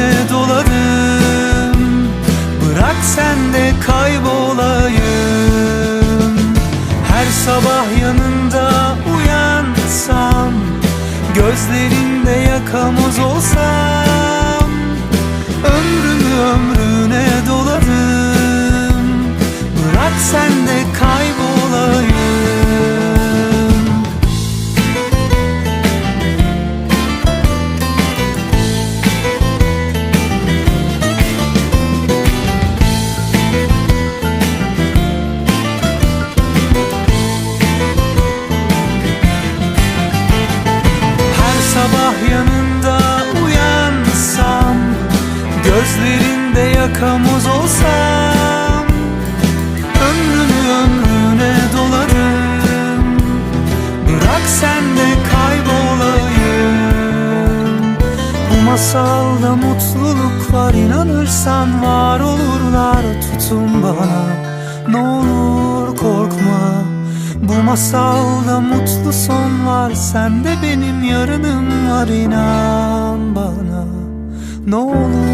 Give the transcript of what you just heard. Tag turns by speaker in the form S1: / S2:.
S1: ömrüne doladım Bırak sen de kaybolayım. Her sabah yanında uyansam Gözlerinde yakamoz olsam Gözlerinde yakamoz olsam Ömrümü ömrüne dolarım. Bırak sen de kaybolayım. Bu masalda mutluluk var inanırsan var olurlar. Tutun bana ne olur korkma. Bu masalda mutlu son var Sen de benim yarınım var inan bana. Ne olur